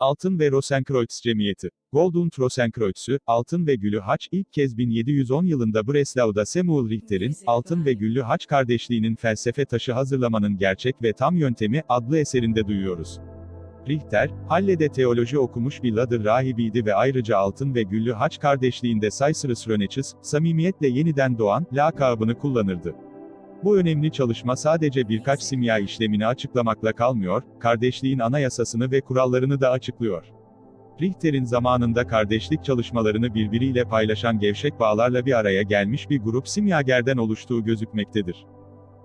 Altın ve Rosenkreuz Cemiyeti. Goldund Rosenkreuz'ü, Altın ve Gülü Haç ilk kez 1710 yılında Breslau'da Samuel Richter'in, Altın ve Güllü Haç kardeşliğinin felsefe taşı hazırlamanın gerçek ve tam yöntemi, adlı eserinde duyuyoruz. Richter, Halle'de teoloji okumuş bir Ladır rahibiydi ve ayrıca Altın ve Güllü Haç kardeşliğinde Caesarus Röneçis, samimiyetle yeniden doğan, lakabını kullanırdı. Bu önemli çalışma sadece birkaç simya işlemini açıklamakla kalmıyor, kardeşliğin anayasasını ve kurallarını da açıklıyor. Richter'in zamanında kardeşlik çalışmalarını birbiriyle paylaşan gevşek bağlarla bir araya gelmiş bir grup simyagerden oluştuğu gözükmektedir.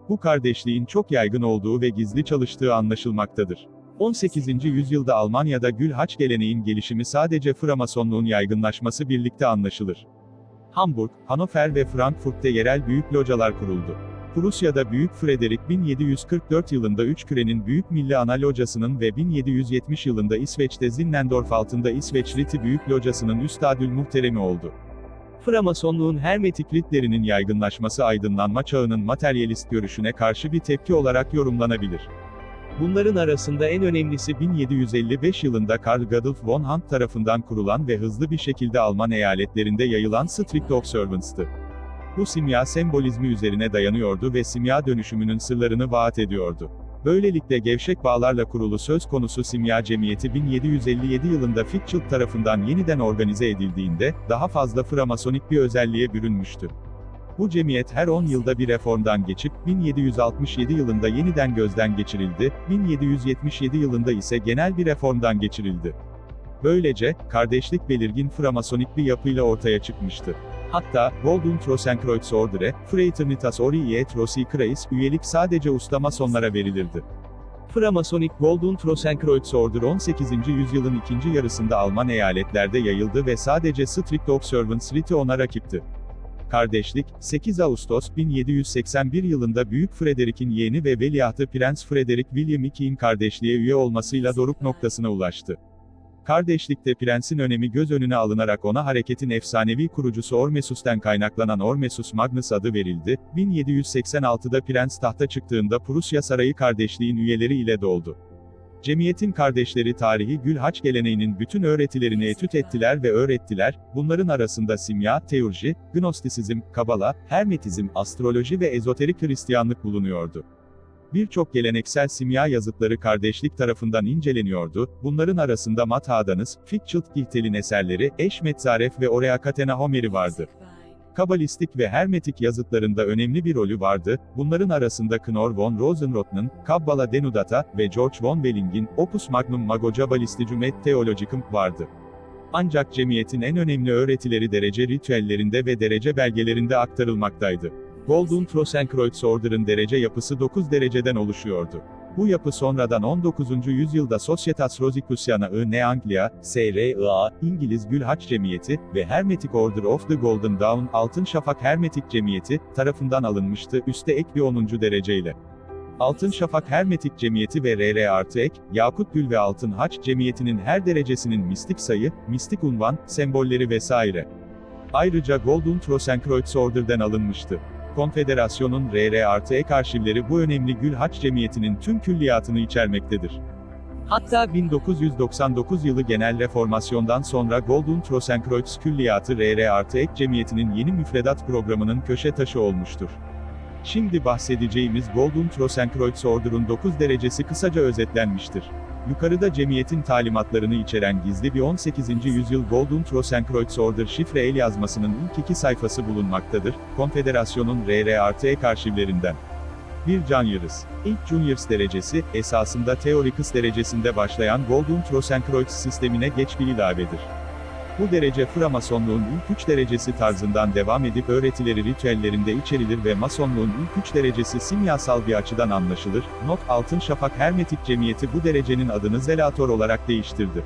Bu kardeşliğin çok yaygın olduğu ve gizli çalıştığı anlaşılmaktadır. 18. yüzyılda Almanya'da gül haç geleneğin gelişimi sadece Framasonluğun yaygınlaşması birlikte anlaşılır. Hamburg, Hannover ve Frankfurt'te yerel büyük localar kuruldu. Prusya'da Büyük Frederick 1744 yılında Üç Küre'nin Büyük Milli Ana Locası'nın ve 1770 yılında İsveç'te Zinnendorf altında İsveç Riti Büyük Locası'nın Üstadül Muhteremi oldu. Framasonluğun Hermetik ritlerinin yaygınlaşması aydınlanma çağının materyalist görüşüne karşı bir tepki olarak yorumlanabilir. Bunların arasında en önemlisi 1755 yılında Karl Gadolf von Hunt tarafından kurulan ve hızlı bir şekilde Alman eyaletlerinde yayılan Strict Observance'tı. Bu simya sembolizmi üzerine dayanıyordu ve simya dönüşümünün sırlarını vaat ediyordu. Böylelikle gevşek bağlarla kurulu söz konusu simya cemiyeti 1757 yılında Fitzgerald tarafından yeniden organize edildiğinde, daha fazla framasonik bir özelliğe bürünmüştü. Bu cemiyet her 10 yılda bir reformdan geçip, 1767 yılında yeniden gözden geçirildi, 1777 yılında ise genel bir reformdan geçirildi. Böylece, kardeşlik belirgin framasonik bir yapıyla ortaya çıkmıştı. Hatta, Golden Rosenkreuz Order'e, Fraternitas Oriae et Rosicraeis, üyelik sadece usta masonlara verilirdi. Framasonik Golden Rosenkreuz Order 18. yüzyılın ikinci yarısında Alman eyaletlerde yayıldı ve sadece Strict Observance Riti ona rakipti. Kardeşlik, 8 Ağustos 1781 yılında Büyük Frederick'in yeğeni ve veliahtı Prens Frederick William II'nin kardeşliğe üye olmasıyla doruk noktasına ulaştı. Kardeşlikte prensin önemi göz önüne alınarak ona hareketin efsanevi kurucusu Ormesus'ten kaynaklanan Ormesus Magnus adı verildi. 1786'da prens tahta çıktığında Prusya Sarayı kardeşliğin üyeleri ile doldu. Cemiyetin kardeşleri tarihi Gülhaç geleneğinin bütün öğretilerini etüt ettiler ve öğrettiler, bunların arasında simya, teurji, gnostisizm, kabala, hermetizm, astroloji ve ezoterik Hristiyanlık bulunuyordu. Birçok geleneksel simya yazıtları kardeşlik tarafından inceleniyordu, bunların arasında Matt Hadanız, Fitzgerald Gihtel'in eserleri, Eşmetzaref ve Oreakatena Homeri vardı. Kabalistik ve Hermetik yazıtlarında önemli bir rolü vardı, bunların arasında Knorr von Rosenrot'un, Kabbala Denudata ve George von Welling'in, Opus Magnum Magogia Ballisticum et Theologicum, vardı. Ancak cemiyetin en önemli öğretileri derece ritüellerinde ve derece belgelerinde aktarılmaktaydı. Golden Rosenkreuz Order'ın derece yapısı 9 dereceden oluşuyordu. Bu yapı sonradan 19. yüzyılda Societas Rosicruciana I. Anglia, SRIA, İngiliz Gülhaç Cemiyeti ve Hermetic Order of the Golden Dawn, Altın Şafak Hermetik Cemiyeti, tarafından alınmıştı, üste ek bir 10. dereceyle. Altın Şafak Hermetik Cemiyeti ve RR artı ek, Yakut Gül ve Altın Haç Cemiyeti'nin her derecesinin mistik sayı, mistik unvan, sembolleri vesaire. Ayrıca Golden Rosenkreuz Order'den alınmıştı. Konfederasyonun RR artı ek arşivleri bu önemli Gülhaç Cemiyeti'nin tüm külliyatını içermektedir. Hatta 1999 yılı genel reformasyondan sonra Golden Rosenkreuz Külliyatı RR artı ek cemiyetinin yeni müfredat programının köşe taşı olmuştur. Şimdi bahsedeceğimiz Golden Rosenkreuz Order'un 9 derecesi kısaca özetlenmiştir. Yukarıda cemiyetin talimatlarını içeren gizli bir 18. yüzyıl Golden Rosenkreuz Order şifre el yazmasının ilk iki sayfası bulunmaktadır, Konfederasyonun RR artı ek arşivlerinden. Bir Juniors. İlk Juniors derecesi, esasında Theoricus derecesinde başlayan Golden Rosenkreuz sistemine geç bir ilavedir. Bu derece Framasonluğun ilk üç derecesi tarzından devam edip öğretileri ritüellerinde içerilir ve Masonluğun ilk üç derecesi simyasal bir açıdan anlaşılır. Not, Altın Şafak Hermetik Cemiyeti bu derecenin adını Zelator olarak değiştirdi.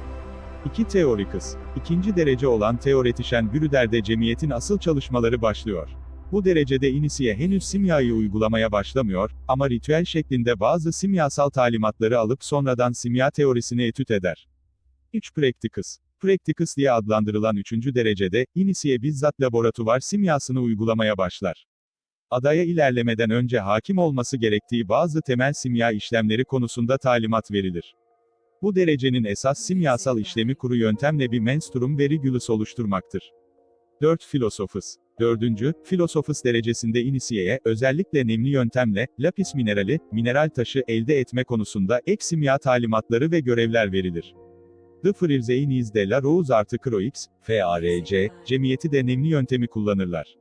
2 Teoricus. İkinci derece olan teoretişen Brüder'de cemiyetin asıl çalışmaları başlıyor. Bu derecede inisiye henüz simyayı uygulamaya başlamıyor, ama ritüel şeklinde bazı simyasal talimatları alıp sonradan simya teorisini etüt eder. 3 Practicus. Practicus diye adlandırılan üçüncü derecede, inisiye bizzat laboratuvar simyasını uygulamaya başlar. Adaya ilerlemeden önce hakim olması gerektiği bazı temel simya işlemleri konusunda talimat verilir. Bu derecenin esas simyasal işlemi kuru yöntemle bir menstruum ve rigulus oluşturmaktır. 4. Filosofus 4. Filosofus derecesinde inisiyeye, özellikle nemli yöntemle, lapis minerali, mineral taşı elde etme konusunda ek simya talimatları ve görevler verilir. The Frirzeinis de la Rose artı Croix, FARC, cemiyeti de nemli yöntemi kullanırlar.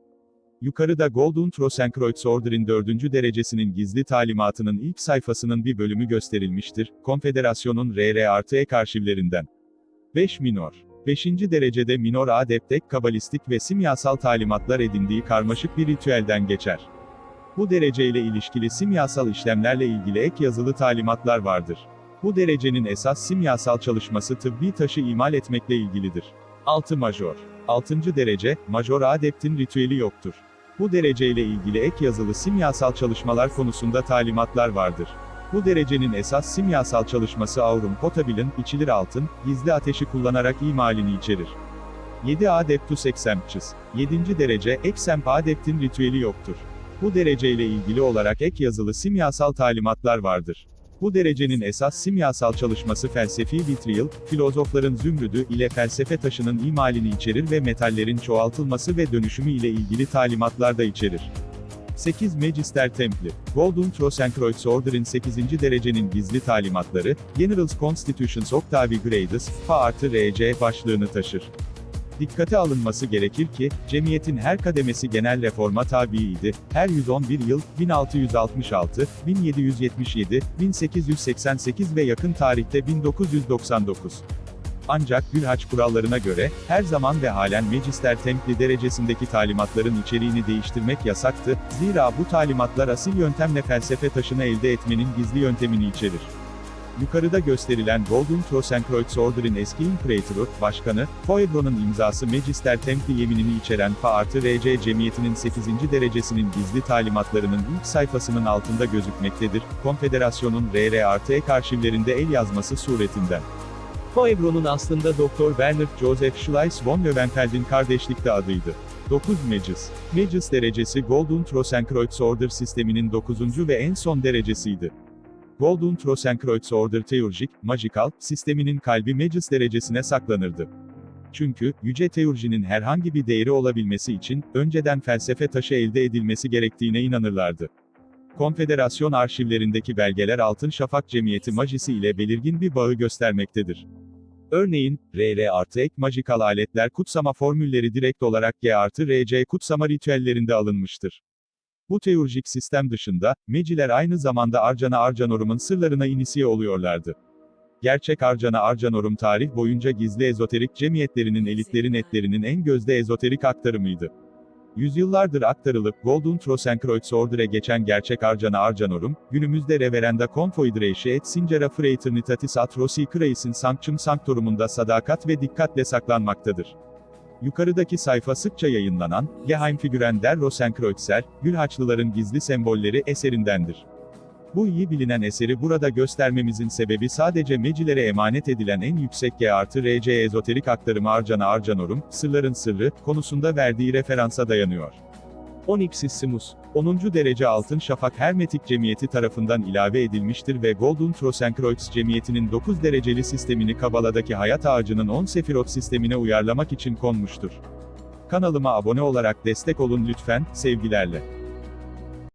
Yukarıda Golden Rosenkreuz Order'in 4. derecesinin gizli talimatının ilk sayfasının bir bölümü gösterilmiştir, Konfederasyonun RR artı ek arşivlerinden. 5 Minor 5. derecede minor adeptek kabalistik ve simyasal talimatlar edindiği karmaşık bir ritüelden geçer. Bu dereceyle ilişkili simyasal işlemlerle ilgili ek yazılı talimatlar vardır. Bu derecenin esas simyasal çalışması tıbbi taşı imal etmekle ilgilidir. 6 Major 6. derece, Major adeptin ritüeli yoktur. Bu dereceyle ilgili ek yazılı simyasal çalışmalar konusunda talimatlar vardır. Bu derecenin esas simyasal çalışması aurum potabil'in, içilir altın, gizli ateşi kullanarak imalini içerir. 7 Adeptus Exemptus 7. derece, Exempt Adept'in ritüeli yoktur. Bu dereceyle ilgili olarak ek yazılı simyasal talimatlar vardır. Bu derecenin esas simyasal çalışması felsefi vitriol, filozofların zümrüdü ile felsefe taşının imalini içerir ve metallerin çoğaltılması ve dönüşümü ile ilgili talimatlar da içerir. 8 Magister Templi. Golden Rosenkreuz Order'in 8. derecenin gizli talimatları, General's Constitutions Octavi Grades, Fa artı RC başlığını taşır. Dikkate alınması gerekir ki, cemiyetin her kademesi genel reforma tabiydi, her 111 yıl, 1666, 1777, 1888 ve yakın tarihte 1999. Ancak Gülhaç kurallarına göre, her zaman ve halen Magister Templi derecesindeki talimatların içeriğini değiştirmek yasaktı, zira bu talimatlar asil yöntemle felsefe taşını elde etmenin gizli yöntemini içerir. Yukarıda gösterilen Golden Rosenkreuz Order'in eski İmparator'u, başkanı, Foebro'nun imzası Magister Templi yeminini içeren Fa artı RC cemiyetinin 8. derecesinin gizli talimatlarının ilk sayfasının altında gözükmektedir, Konfederasyonun RR artı ek arşivlerinde el yazması suretinden. Foebro'nun aslında Dr. Bernard Joseph Schleiss von Löwenfeld'in kardeşlikte adıydı. 9 Magus. Magus derecesi Golden Rosenkreuz Order sisteminin 9. ve en son derecesiydi. Golden Rosenkreuz Order Teurjik, Magical, sisteminin kalbi Magus derecesine saklanırdı. Çünkü, yüce teurjinin herhangi bir değeri olabilmesi için, önceden felsefe taşı elde edilmesi gerektiğine inanırlardı. Konfederasyon arşivlerindeki belgeler Altın Şafak Cemiyeti Majisi ile belirgin bir bağı göstermektedir. Örneğin, RR artı ek majikal aletler kutsama formülleri direkt olarak G artı RC kutsama ritüellerinde alınmıştır. Bu teurjik sistem dışında, Meciler aynı zamanda Arcana Arcanorum'un sırlarına inisiye oluyorlardı. Gerçek Arcana Arcanorum tarih boyunca gizli ezoterik cemiyetlerinin elitlerin etlerinin en gözde ezoterik aktarımıydı. Yüzyıllardır aktarılıp Golden Rosenkreuz Order'e geçen gerçek Arcana Arcanorum, günümüzde Reverenda Confoidrace et Singera Fraternitatis Atrosi Crais'in Sanctum Sanctorum'unda sadakat ve dikkatle saklanmaktadır. Yukarıdaki sayfa sıkça yayınlanan, Geheimfiguren der Rosenkreuzer, Gülhaçlıların Gizli Sembolleri eserindendir. Bu iyi bilinen eseri burada göstermemizin sebebi sadece Mecilere emanet edilen en yüksek G artı RC ezoterik aktarımı Arcana Arcanorum, Sırların Sırrı, konusunda verdiği referansa dayanıyor. Onyxissimus, 10. derece Altın Şafak Hermetik Cemiyeti tarafından ilave edilmiştir ve Golden Rosenkreuz Cemiyeti'nin 9 dereceli sistemini Kabala'daki hayat ağacının 10 sefirot sistemine uyarlamak için konmuştur. Kanalıma abone olarak destek olun lütfen, sevgilerle.